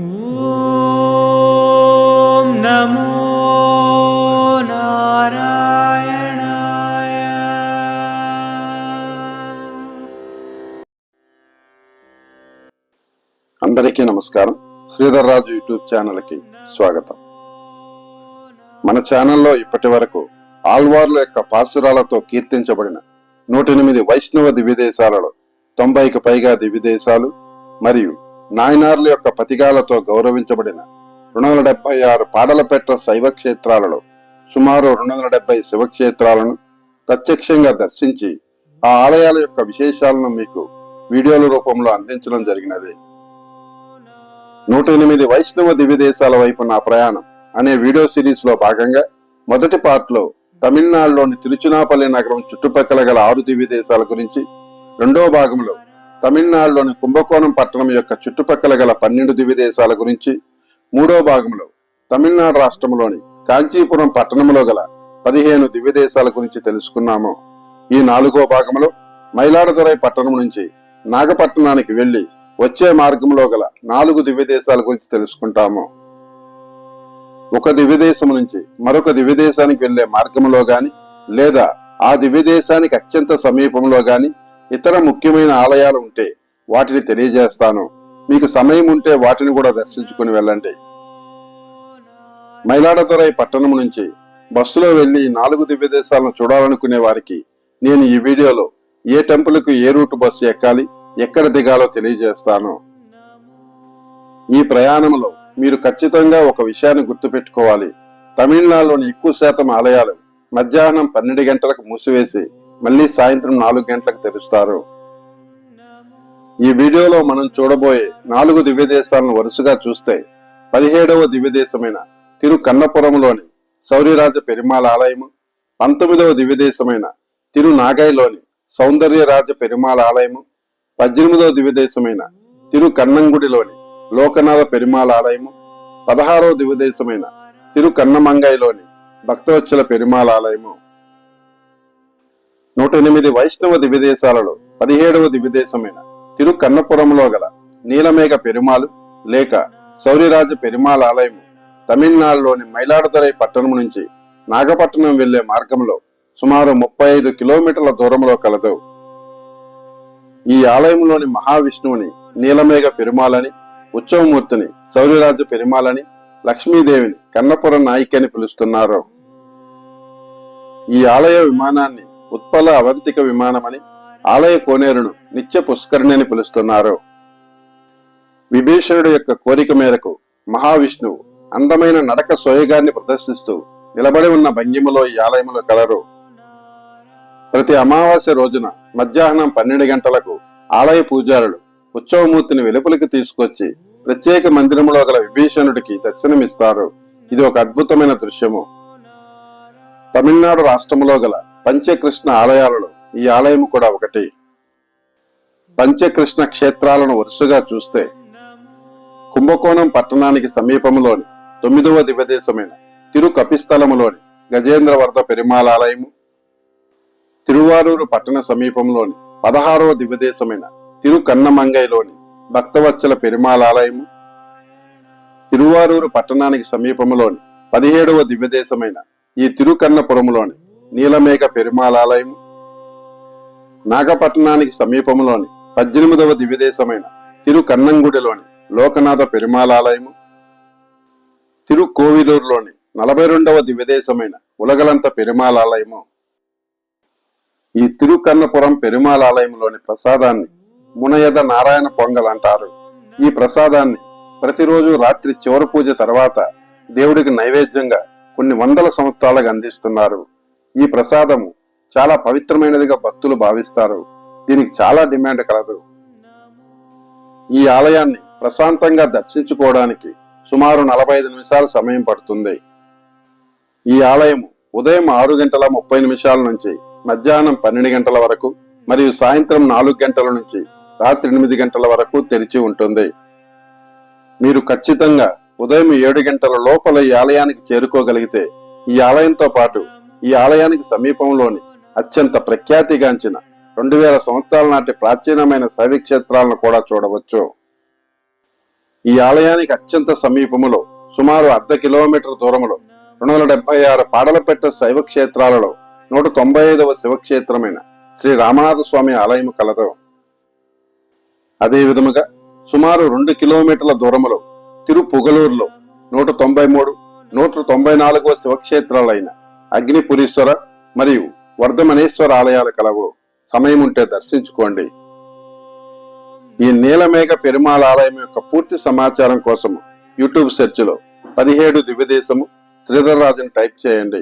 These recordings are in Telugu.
ॐ नमो नारायणाय అందరికీ నమస్కారం శ్రీధర్ రాజు యూట్యూబ్ ఛానల్కి స్వాగతం మన ఛానల్లో ఇప్పటి వరకు ఆల్వార్ల యొక్క పాసురాలతో కీర్తించబడిన నూట ఎనిమిది వైష్ణవ దివ్యదేశాలలో తొంభైకి పైగా దివ్యదేశాలు మరియు నాయనార్ల యొక్క పతిగాలతో గౌరవించబడిన రెండు వందల డెబ్బై ఆరు పాడలపెట్ట శైవ క్షేత్రాలలో సుమారు రెండు వందల డెబ్బై శివక్షేత్రాలను ప్రత్యక్షంగా దర్శించి ఆ ఆలయాల యొక్క విశేషాలను మీకు వీడియోల రూపంలో అందించడం జరిగినది. నూట ఎనిమిది వైష్ణవ దివ్యదేశాల వైపు నా ప్రయాణం అనే వీడియో సిరీస్లో భాగంగా మొదటి పార్ట్లో తమిళనాడులోని తిరుచునాపల్లి నగరం చుట్టుపక్కల గల ఆరు దివ్యదేశాల గురించి రెండో భాగంలో తమిళనాడులోని కుంభకోణం పట్టణం యొక్క చుట్టుపక్కల గల పన్నెండు దివ్యదేశాల గురించి మూడో భాగంలో తమిళనాడు రాష్ట్రంలోని కాంచీపురం పట్టణంలో గల పదిహేను దివ్యదేశాల గురించి తెలుసుకున్నాము. ఈ నాలుగో భాగంలో మైలాడదురై పట్టణం నుంచి నాగపట్టణానికి వెళ్ళి వచ్చే మార్గంలో గల నాలుగు దివ్యదేశాల గురించి తెలుసుకుంటాము. ఒక దివ్యదేశం నుంచి మరొక దివ్యదేశానికి వెళ్ళే మార్గంలో గాని లేదా ఆ దివ్యదేశానికి అత్యంత సమీపంలో గాని ఇతర ముఖ్యమైన ఆలయాలు ఉంటే వాటిని తెలియజేస్తాను. మీకు సమయం ఉంటే వాటిని కూడా దర్శించుకుని వెళ్ళండి. మైలాడదురై పట్టణం నుంచి బస్సులో వెళ్ళి నాలుగు దివ్యదేశాలను చూడాలనుకునే వారికి నేను ఈ వీడియోలో ఏ టెంపుల్కు ఏ రూట్ బస్సు ఎక్కాలి ఎక్కడ దిగాలో తెలియజేస్తాను. ఈ ప్రయాణంలో మీరు ఖచ్చితంగా ఒక విషయాన్ని గుర్తుపెట్టుకోవాలి. తమిళనాడులోని ఎక్కువ శాతం ఆలయాలు మధ్యాహ్నం పన్నెండు గంటలకు మూసివేసి మళ్ళీ సాయంత్రం నాలుగు గంటలకు తెరుస్తారు. ఈ వీడియోలో మనం చూడబోయే నాలుగు దివ్యదేశాలను వరుసగా చూస్తే పదిహేడవ దివ్యదేశమైన తిరు కన్నపురంలోని శౌర్యరాజ పెరుమాళ ఆలయము పంతొమ్మిదవ దివ్యదేశమైన తిరు నాగైలోని సౌందర్యరాజ పెరుమాళ ఆలయము పద్దెనిమిదవ దివ్యదేశమైన తిరు కన్నంగుడిలోని లోకనాథ పెరుమాళ ఆలయము పదహారవ దివ్యదేశమైన తిరు కన్నమంగైలోని భక్తవచ్చల పెరుమాళ ఆలయము. నూట ఎనిమిది వైష్ణవ దివ్యదేశాలలో పదిహేడవ దివ్యదేశమైన తిరు కన్నపురంలో గల నీలమేఘ పెరుమాలు లేక సౌరిరాజ పెరుమాళ ఆలయము తమిళనాడులోని మైలాడుదరై పట్టణం నుంచి నాగపట్టణం వెళ్ళే మార్గంలో సుమారు ముప్పై ఐదు కిలోమీటర్ల దూరంలో కలదు. ఈ ఆలయంలోని మహావిష్ణువుని నీలమేఘ పెరుమాలని ఉత్సవమూర్తిని శౌర్యరాజ పెరుమాలని లక్ష్మీదేవిని కన్నపురం నాయిక అని పిలుస్తున్నారు. ఈ ఆలయ విమానాన్ని ఉత్పల అవంతిక విమానమని ఆలయ కోనేరును నిత్య పుష్కరిణి అని పిలుస్తున్నారు. విభీషణుడి యొక్క కోరిక మేరకు మహావిష్ణువు అందమైన నడక సోయగాన్ని ప్రదర్శిస్తూ నిలబడి ఉన్న భంగిమలో ఈ ఆలయంలో కలరు. ప్రతి అమావాస్య రోజున మధ్యాహ్నం పన్నెండు గంటలకు ఆలయ పూజారులు ఉత్సవమూర్తిని వెలుపలికి తీసుకొచ్చి ప్రత్యేక మందిరంలో గల విభీషణుడికి దర్శనమిస్తారు. ఇది ఒక అద్భుతమైన దృశ్యము. తమిళనాడు రాష్ట్రంలో గల పంచకృష్ణ ఆలయాలలో ఈ ఆలయం కూడా ఒకటి. పంచకృష్ణ క్షేత్రాలను వరుసగా చూస్తే కుంభకోణం పట్టణానికి సమీపంలోని తొమ్మిదవ దివ్యదేశమైన తిరు కపిస్థలములోని గజేంద్రవర్ధ పెరుమాళ ఆలయము తిరువారూరు పట్టణ సమీపంలోని పదహారవ దివ్యదేశమైన తిరు కన్నమంగైలోని భక్తవత్సల పెరుమాళ ఆలయము తిరువారూరు పట్టణానికి సమీపంలోని పదిహేడవ దివ్యదేశమైన ఈ తిరుకన్నపురంలోని నీలమేఘ పెరుమాళ ఆలయము నాగపట్టణానికి సమీపంలోని పద్దెనిమిదవ దివ్యదేశమైన తిరు కన్నంగుడిలోని లోకనాథ పెరుమాళ ఆలయము తిరు కోవిలూరులోని నలభై రెండవ దివ్యదేశమైన ఉలగలంత పెరుమాళ ఆలయము ఈ తిరుకన్నపురం పెరుమాళ ఆలయంలోని ప్రసాదాన్ని మునయద నారాయణ పొంగల్ అంటారు. ఈ ప్రసాదాన్ని ప్రతిరోజు రాత్రి చివరి పూజ తర్వాత దేవుడికి నైవేద్యంగా కొన్ని వందల సంవత్సరాలుగా అందిస్తున్నారు. ఈ ప్రసాదము చాలా పవిత్రమైనదిగా భక్తులు భావిస్తారు. దీనికి చాలా డిమాండ్ కలదు. ఈ ఆలయాన్ని ప్రశాంతంగా దర్శించుకోవడానికి సుమారు నలభై ఐదు నిమిషాలు సమయం పడుతుంది. ఈ ఆలయం ఉదయం ఆరు గంటల ముప్పై నిమిషాల నుంచి మధ్యాహ్నం పన్నెండు గంటల వరకు మరియు సాయంత్రం నాలుగు గంటల నుంచి రాత్రి ఎనిమిది గంటల వరకు తెరిచి ఉంటుంది. మీరు ఖచ్చితంగా ఉదయం ఏడు గంటల లోపల ఈ ఆలయానికి చేరుకోగలిగితే ఈ ఆలయంతో పాటు ఈ ఆలయానికి సమీపంలోని అత్యంత ప్రఖ్యాతిగాంచిన రెండు వేల సంవత్సరాల నాటి ప్రాచీనమైన శైవ క్షేత్రాలను కూడా చూడవచ్చు. ఈ ఆలయానికి అత్యంత సమీపములో సుమారు అర్ధ కిలోమీటర్ దూరంలో రెండు వందల డెబ్బై ఆరు పాడలపెట్ట శైవ క్షేత్రాలలో నూట తొంభై ఐదవ శివక్షేత్రమైన శ్రీ రామనాథ స్వామి ఆలయం కలదు. అదే విధముగా సుమారు రెండు కిలోమీటర్ల దూరములో తిరుపుగలూరులో నూట తొంభై మూడు నూట తొంభై నాలుగవ శివక్షేత్రాలైన అగ్నిపురీశ్వర మరియు వర్ధమనేశ్వర ఆలయాలు కలవు. సమయం ఉంటే దర్శించుకోండి. ఈ నీలమేఘ పెరుమాళ ఆలయం యొక్క పూర్తి సమాచారం కోసం యూట్యూబ్ సెర్చ్లో పదిహేడు దివ్యదేశము శ్రీధర్ రాజుని టైప్ చేయండి.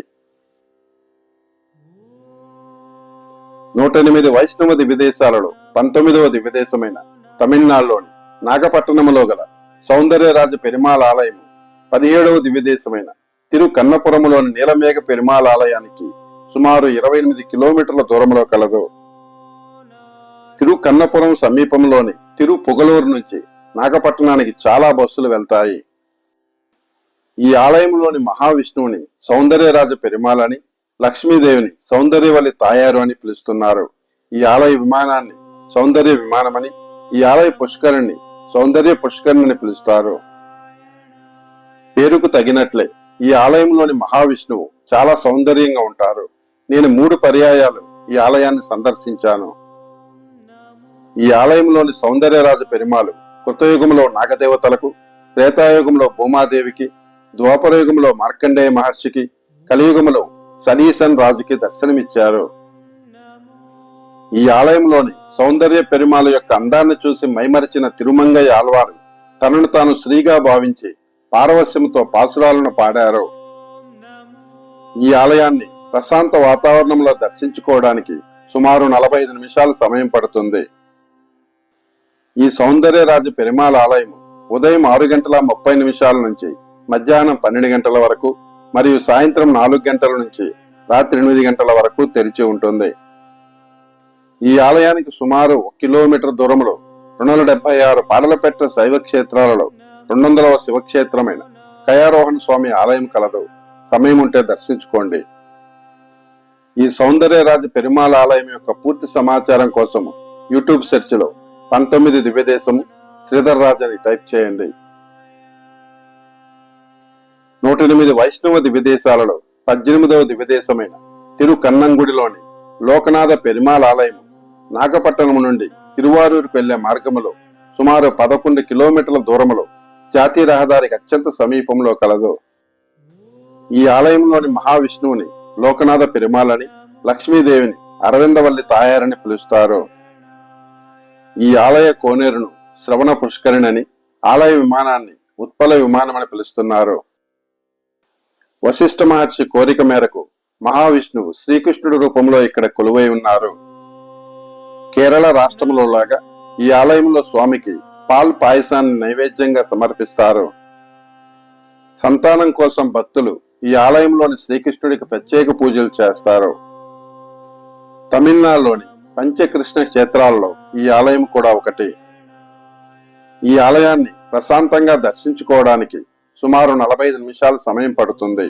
నూట ఎనిమిది వైష్ణవ దివ్యదేశాలలో పంతొమ్మిదవ దివ్యదేశమైన తమిళనాడులోని నాగపట్టణములో గల సౌందర్యరాజ పెరుమాళ ఆలయం పదిహేడవ దివ్యదేశమైన తిరు కన్నపురములోని నీలమేఘ పెరుమాళ ఆలయానికి సుమారు ఇరవై ఎనిమిది కిలోమీటర్ల దూరంలో కలదు. తిరు కన్నపురం సమీపంలోని తిరు పొగలూరు నుంచి నాగపట్టణానికి చాలా బస్సులు వెళ్తాయి. ఈ ఆలయంలోని మహావిష్ణువుని సౌందర్యరాజ పెరిమాలని లక్ష్మీదేవిని సౌందర్యవల్లి తాయారు అని పిలుస్తున్నారు. ఈ ఆలయ విమానాన్ని సౌందర్య విమానమని ఈ ఆలయ పుష్కరిణి సౌందర్య పుష్కరిణి అని పిలుస్తారు. పేరుకు తగినట్లే ఈ ఆలయంలోని మహావిష్ణువు చాలా సౌందర్యంగా ఉంటారు. నేను మూడు పర్యాయాలు ఈ ఆలయాన్ని సందర్శించాను. ఈ ఆలయంలోని సౌందర్యరాజు పెరుమాలు కృతయుగంలో నాగదేవతలకు త్రేతాయుగంలో భూమాదేవికి ద్వాపరయుగంలో మార్కండేయ మహర్షికి కలియుగంలో సనీసన్ రాజుకి దర్శనమిచ్చారు. ఈ ఆలయంలోని సౌందర్య పెరుమాల యొక్క అందాన్ని చూసి మైమరిచిన తిరుమంగయ్య ఆల్వారు తనను తాను శ్రీగా భావించి పారవశ్యంతో పాసురాలను పాడారు. ఈ ఆలయాన్ని ప్రశాంత వాతావరణంలో దర్శించుకోవడానికి సుమారు నలభై ఐదు నిమిషాలు సమయం పడుతుంది. ఈ సౌందర్యరాజు పెరిమాల ఆలయం ఉదయం ఆరు గంటల ముప్పై నిమిషాల నుంచి మధ్యాహ్నం పన్నెండు గంటల వరకు మరియు సాయంత్రం నాలుగు గంటల నుంచి రాత్రి ఎనిమిది గంటల వరకు తెరిచి ఉంటుంది. ఈ ఆలయానికి సుమారు ఒక కిలోమీటర్ దూరంలో రెండు వందల డెబ్బై ఆరు పాడలపెట్ట శైవ క్షేత్రాలలో రెండు వందలవ శివక్షేత్రమైన కయారోహణ స్వామి ఆలయం కలదు. సమయం ఉంటే దర్శించుకోండి. ఈ సౌందర్యరాజు పెరుమాళ ఆలయం యొక్క పూర్తి సమాచారం కోసం యూట్యూబ్ సెర్చ్లో పంతొమ్మిది దివ్యదేశము శ్రీధర్ రాజ్ అని టైప్ చేయండి. నూట ఎనిమిది వైష్ణవ దివ్యదేశాలలో పద్దెనిమిదవ దివ్యదేశమైన తిరు కన్నంగుడిలోని లోకనాథ పెరుమాళ ఆలయం నాగపట్టణం నుండి తిరువారూరు వెళ్ళే మార్గములో సుమారు పదకొండు కిలోమీటర్ల దూరములో జాతీయ రహదారికి అత్యంత సమీపంలో కలదు. ఈ ఆలయంలోని మహావిష్ణువుని లోకనాథ పెరుమాలని లక్ష్మీదేవిని అరవిందవల్లి తాయారని పిలుస్తారు. ఈ ఆలయ కోనేరును శ్రవణ పుష్కరిణని ఆలయ విమానాన్ని ఉత్పల విమానం అని పిలుస్తున్నారు. వశిష్ఠ మహర్షి కోరిక మేరకు మహావిష్ణువు శ్రీకృష్ణుడి రూపంలో ఇక్కడ కొలువై ఉన్నారు. కేరళ రాష్ట్రంలో లాగా ఈ ఆలయంలో స్వామికి పాల్ పాయసాన్ని నైవేద్యంగా సమర్పిస్తారు. సంతానం కోసం భక్తులు ఈ ఆలయంలోని శ్రీకృష్ణుడికి ప్రత్యేక పూజలు చేస్తారు. తమిళనాడులోని పంచకృష్ణ క్షేత్రాల్లో ఈ ఆలయం కూడా ఒకటి. ఈ ఆలయాన్ని ప్రశాంతంగా దర్శించుకోవడానికి సుమారు నలభై నిమిషాలు నిమిషాల సమయం పడుతుంది.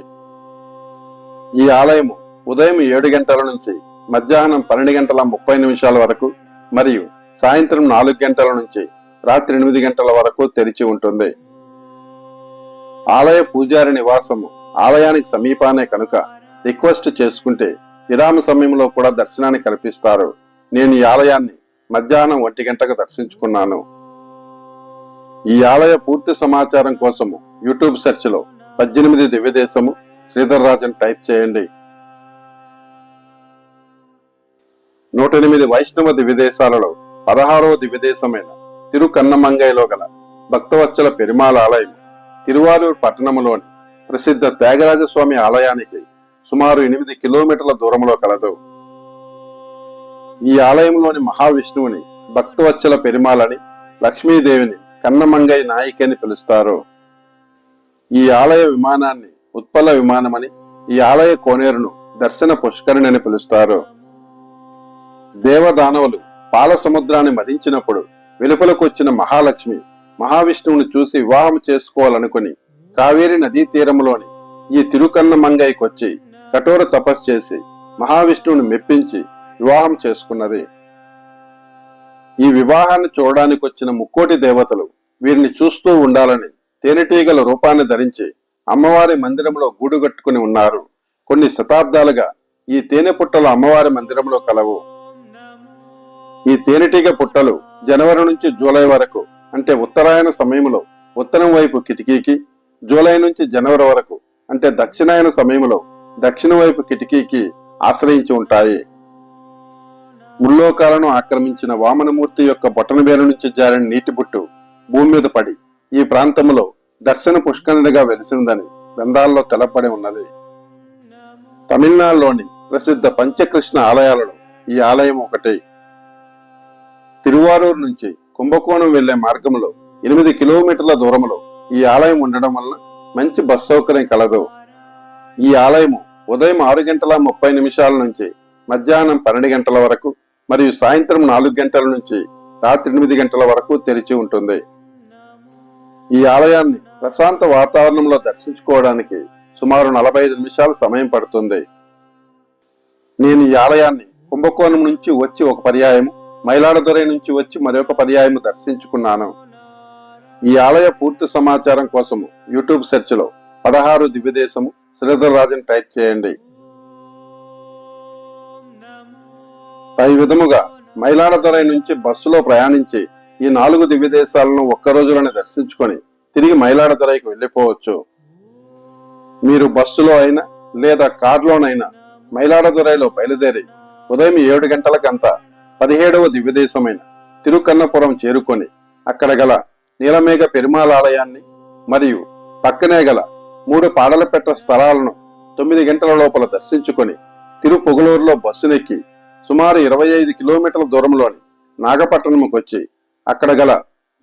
ఈ ఆలయము ఉదయం ఏడు గంటల నుంచి మధ్యాహ్నం పన్నెండు గంటల ముప్పై నిమిషాల వరకు మరియు సాయంత్రం నాలుగు గంటల నుంచి రాత్రి ఎనిమిది గంటల వరకు తెరిచి ఉంటుంది. ఆలయ పూజారి నివాసము ఆలయానికి సమీపానే కనుక రిక్వెస్ట్ చేసుకుంటే విరామ సమయంలో కూడా దర్శనాన్ని కల్పిస్తారు. నేను ఈ ఆలయాన్ని మధ్యాహ్నం ఒంటి గంటకు దర్శించుకున్నాను. ఈ ఆలయ పూర్తి సమాచారం కోసము యూట్యూబ్ సెర్చ్లో పద్దెనిమిది దివ్యదేశము శ్రీధర్ రాజన్ టైప్ చేయండి. నూట ఎనిమిది వైష్ణవ దివ్యదేశాలలో పదహారవ దివ్యదేశమైన తిరుకన్నమంగైలో గల భక్తవత్సల పెరుమాళ ఆలయం తిరువారూర్ పట్టణములోని ప్రసిద్ధ త్యాగరాజస్వామి ఆలయానికి సుమారు ఎనిమిది కిలోమీటర్ల దూరంలో కలదు. ఈ ఆలయంలోని మహావిష్ణువుని భక్తవత్సల పెరుమాళని లక్ష్మీదేవిని కన్నమంగై నాయికి అని పిలుస్తారు. ఈ ఆలయ విమానాన్ని ఉత్పల విమానమని ఈ ఆలయ కోనేరును దర్శన పుష్కరిణి అని పిలుస్తారు. దేవదానవులు పాల సముద్రాన్ని మదించినప్పుడు వెలుపలకు వచ్చిన మహాలక్ష్మి మహావిష్ణువుని చూసి వివాహం చేసుకోవాలనుకుని కావేరి నదీ తీరంలోని ఈ తిరుకన్న మంగైకొచ్చి కఠోర తపస్సు చేసి మహావిష్ణువుని మెప్పించి వివాహం చేసుకున్నది. ఈ వివాహాన్ని చూడడానికి వచ్చిన ముక్కోటి దేవతలు వీరిని చూస్తూ ఉండాలని తేనెటీగల రూపాన్ని ధరించి అమ్మవారి మందిరంలో గూడుగట్టుకుని ఉన్నారు. కొన్ని శతాబ్దాలుగా ఈ తేనె పుట్టలు అమ్మవారి మందిరంలో కలవు. ఈ తేనెటీగ పుట్టలు జనవరి నుంచి జూలై వరకు అంటే ఉత్తరాయణ సమయంలో ఉత్తరం వైపు కిటికీకి జూలై నుంచి జనవరి వరకు అంటే దక్షిణాయన సమయంలో దక్షిణ వైపు కిటికీకి ఆశ్రయించి ఉంటాయి. ముల్లోకాలను ఆక్రమించిన వామనమూర్తి యొక్క బొటనవేలు నుంచి జారిన నీటి బుట్టు భూమి మీద పడి ఈ ప్రాంతంలో దర్శన పుష్కరునిగా వెలిసిందని గ్రంథాల్లో తెలపడి ఉన్నది. తమిళనాడులోని ప్రసిద్ధ పంచకృష్ణ ఆలయాలలో ఈ ఆలయం ఒకటి. తిరువారూరు నుంచి కుంభకోణం వెళ్ళే మార్గంలో ఎనిమిది కిలోమీటర్ల దూరంలో ఈ ఆలయం ఉండడం వలన మంచి బస్ సౌకర్యం కలదు. ఈ ఆలయము ఉదయం ఆరు గంటల ముప్పై నిమిషాల నుంచి మధ్యాహ్నం పన్నెండు గంటల వరకు మరియు సాయంత్రం నాలుగు గంటల నుంచి రాత్రి ఎనిమిది గంటల వరకు తెరిచి ఉంటుంది. ఈ ఆలయాన్ని ప్రశాంత వాతావరణంలో దర్శించుకోవడానికి సుమారు నలభై ఐదు నిమిషాలు సమయం పడుతుంది. నేను ఈ ఆలయాన్ని కుంభకోణం నుంచి వచ్చి ఒక పర్యాయం మైలాడదురై నుంచి వచ్చి మరొక పర్యాయం దర్శించుకున్నాను. ఈ ఆలయ పూర్తి సమాచారం కోసము యూట్యూబ్ సెర్చ్లో పదహారు దివ్యదేశము శ్రీధర్ రాజన్ టైప్ చేయండి. పై విధముగా మైలాడదురై నుంచి బస్సులో ప్రయాణించి ఈ నాలుగు దివ్యదేశాలను ఒక్క రోజులోనే దర్శించుకొని తిరిగి మైలాడదురైకి వెళ్ళిపోవచ్చు. మీరు బస్సులో అయినా లేదా కారులోనైనా మైలాడదురైలో బయలుదేరి ఉదయం ఏడు గంటలకంతా పదిహేడవ దివ్యదేశమైన తిరుకన్నపురం చేరుకొని అక్కడ గల నీలమేఘ పెరుమాళ్ ఆలయాన్ని మరియు పక్కనే గల మూడు పాడలపెట్ట స్థలాలను తొమ్మిది గంటల లోపల దర్శించుకొని తిరుపొగులూరులో బస్సునెక్కి సుమారు ఇరవై ఐదు కిలోమీటర్ల దూరంలోని నాగపట్టణంకు వచ్చి అక్కడ గల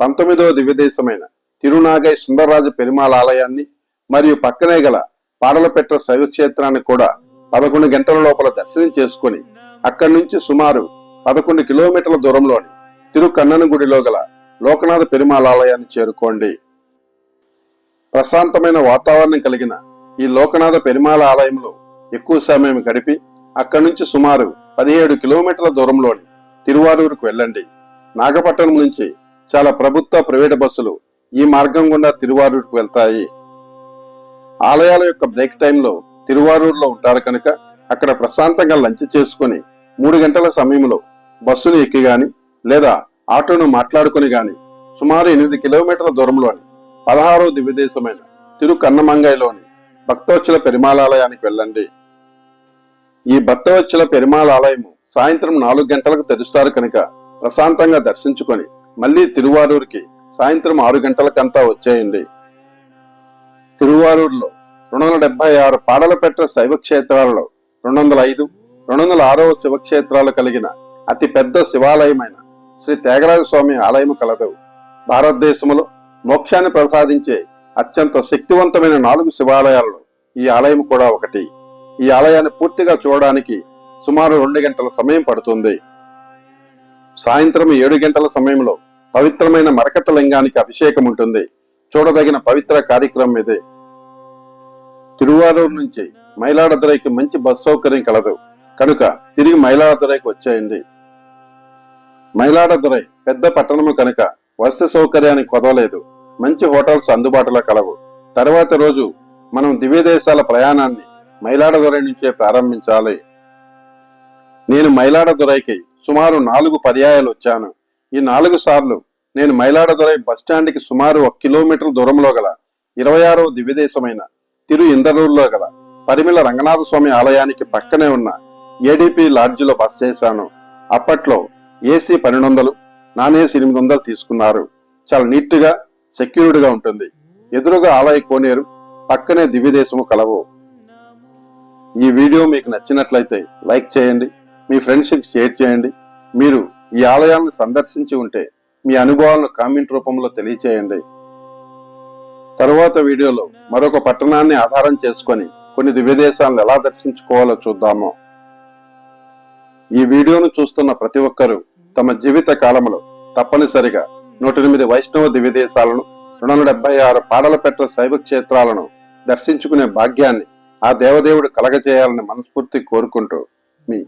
పంతొమ్మిదవ దివ్యదేశమైన తిరునాగై సుందరరాజు పెరుమాళ్ ఆలయాన్ని మరియు పక్కనే గల పాడలపెట్ట శైవక్షేత్రాన్ని కూడా పదకొండు గంటల లోపల దర్శనం చేసుకుని అక్కడి నుంచి సుమారు పదకొండు కిలోమీటర్ల దూరంలోని తిరుకన్ననగుడిలో గల లోకనాథ పెరుమాళ్ ఆలయాన్ని చేరుకోండి. ప్రశాంతమైన వాతావరణం కలిగిన ఈ లోకనాథ పెరుమాళ ఆలయంలో ఎక్కువ సమయం గడిపి అక్కడి నుంచి సుమారు పదిహేడు కిలోమీటర్ల దూరంలోని తిరువారూరుకు వెళ్ళండి. నాగపట్నం నుంచి చాలా ప్రభుత్వ ప్రైవేట్ బస్సులు ఈ మార్గం గుండా తిరువారూరుకు వెళ్తాయి. ఆలయాల యొక్క బ్రేక్ టైంలో తిరువారూరులో ఉంటారు కనుక అక్కడ ప్రశాంతంగా లంచ్ చేసుకుని మూడు గంటల సమయంలో బస్సును ఎక్కి గాని లేదా ఆటోను మాట్లాడుకుని గాని సుమారు ఎనిమిది కిలోమీటర్ల దూరంలోని పదహారో దివ్యదేశమైన తిరుకన్నమంగైలోని భక్తవచ్చల పెరుమాళాలయానికి వెళ్ళండి. ఈ భక్తవచ్చల పెరుమాళ ఆలయము సాయంత్రం నాలుగు గంటలకు తెరుస్తారు కనుక ప్రశాంతంగా దర్శించుకొని మళ్ళీ తిరువారూరుకి సాయంత్రం ఆరు గంటలకంతా వచ్చేయండి. తిరువారూరులో రెండు వందల డెబ్బై ఆరు పాడలపెట్ట శైవ క్షేత్రాలలో రెండు వందల ఐదు రెండు వందల ఆరవ శివక్షేత్రాలు కలిగిన అతి పెద్ద శివాలయమైన శ్రీ త్యాగరాజ స్వామి ఆలయం కలదు. భారతదేశంలో మోక్షాన్ని ప్రసాదించే అత్యంత శక్తివంతమైన నాలుగు శివాలయాలలో ఈ ఆలయం కూడా ఒకటి. ఈ ఆలయాన్ని పూర్తిగా చూడడానికి సుమారు రెండు గంటల సమయం పడుతుంది. సాయంత్రం ఏడు గంటల సమయంలో పవిత్రమైన మరకత లింగానికి అభిషేకం ఉంటుంది. చూడదగిన పవిత్ర కార్యక్రమం ఇదే. తిరువారూరు నుంచి మైలాడదురైకి మంచి బస్ సౌకర్యం కలదు. కనుక తిరిగి మైలాడదురైకి వచ్చేయండి. మైలాడదురై పెద్ద పట్టణము కనుక వసతి సౌకర్యానికి కొదవలేదు మంచి హోటల్స్ అందుబాటులో కలవు. తర్వాత రోజు మనం దివ్యదేశాల ప్రయాణాన్ని మైలాడదురై నుంచే ప్రారంభించాలి. నేను మైలాడదురైకి సుమారు నాలుగు పర్యాయాలు వచ్చాను. ఈ నాలుగు సార్లు నేను మైలాడదురై బస్టాండ్కి సుమారు ఒక కిలోమీటర్ దూరంలో గల ఇరవై ఆరో దివ్యదేశమైన తిరు ఇందరూరులో గల పరిమిళ రంగనాథ స్వామి ఆలయానికి పక్కనే ఉన్న ఏడీపీ లాడ్జిలో బస్ చేశాను. అప్పట్లో ఏసీ పన్నెండు వందలు నాన్ ఏసీ ఎనిమిది వందలు తీసుకున్నారు. చాలా నీట్గా సెక్యూర్డ్గా ఉంటుంది. ఎదురుగా ఆలయ కోనేరు పక్కనే దివ్యదేశము కలవు. ఈ వీడియో మీకు నచ్చినట్లయితే లైక్ చేయండి మీ ఫ్రెండ్స్కి షేర్ చేయండి. మీరు ఈ ఆలయాలను సందర్శించి ఉంటే మీ అనుభవాలను కామెంట్ రూపంలో తెలియచేయండి. తరువాత వీడియోలో మరొక పట్టణాన్ని ఆధారం చేసుకొని కొన్ని దివ్యదేశాలను ఎలా దర్శించుకోవాలో చూద్దాము. ఈ వీడియోను చూస్తున్న ప్రతి ఒక్కరూ తమ జీవిత కాలంలో తప్పనిసరిగా నూట ఎనిమిది వైష్ణవ దివ్యదేశాలను రెండు వందల డెబ్బై ఆరు పాడలపెట్ట శైవ క్షేత్రాలను దర్శించుకునే భాగ్యాన్ని ఆ దేవదేవుడు కలగజేయాలని మనస్ఫూర్తి కోరుకుంటూ మీ